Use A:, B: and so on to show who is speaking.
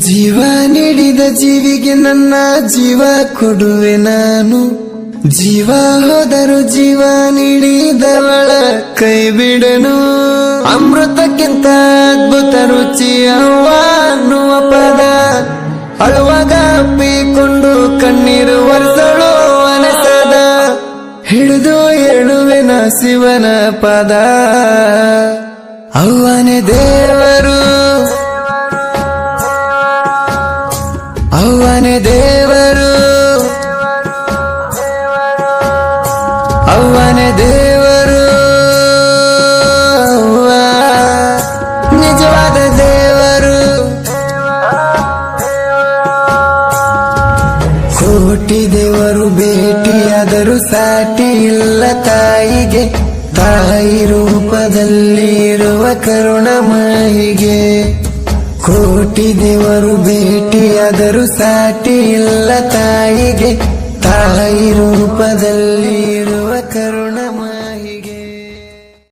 A: ಜೀವ ನೀಡಿದ ಜೀವಿಗೆ ನನ್ನ ಜೀವ ಕೊಡುವೆ ನಾನು. ಜೀವ ಹೋದರು ಜೀವ ನೀಡಿದವಳ ಕೈ ಬಿಡನು. ಅಮೃತಕ್ಕಿಂತ ಅದ್ಭುತ ರುಚಿ ಅವ್ವ ಅನ್ನುವ ಪದ. ಅಳುವಾಗ ಅಪ್ಪಿಕೊಂಡು ಕಣ್ಣೀರು ಒರೆಸಳು ಅನಸದ. ಹಿಡಿದು ಹೇಳುವೆನ ಶಿವನ ಪದ. ಅವನೇ ದೇವರು. ಅವ್ವನೇ ದೇವರು. ನಿಜವಾದ ದೇವರು. ಕೋಟಿ ದೇವರು ಭೇಟಿಯಾದರೂ ಸಾಟಿ ಇಲ್ಲ ತಾಯಿಗೆ. ತಾಯಿ ರೂಪದಲ್ಲಿರುವ ಕರುಣ ಕರುಣಮಯಿಗೆ. ಕೋಟಿ ದೇವರು ಭೇಟಿಯಾದರೂ ಸಾಟಿ ಇಲ್ಲ ತಾಯಿಗೆ. ತಾಯಿ ರೂಪದಲ್ಲಿ ನಿನಹಿಗೆ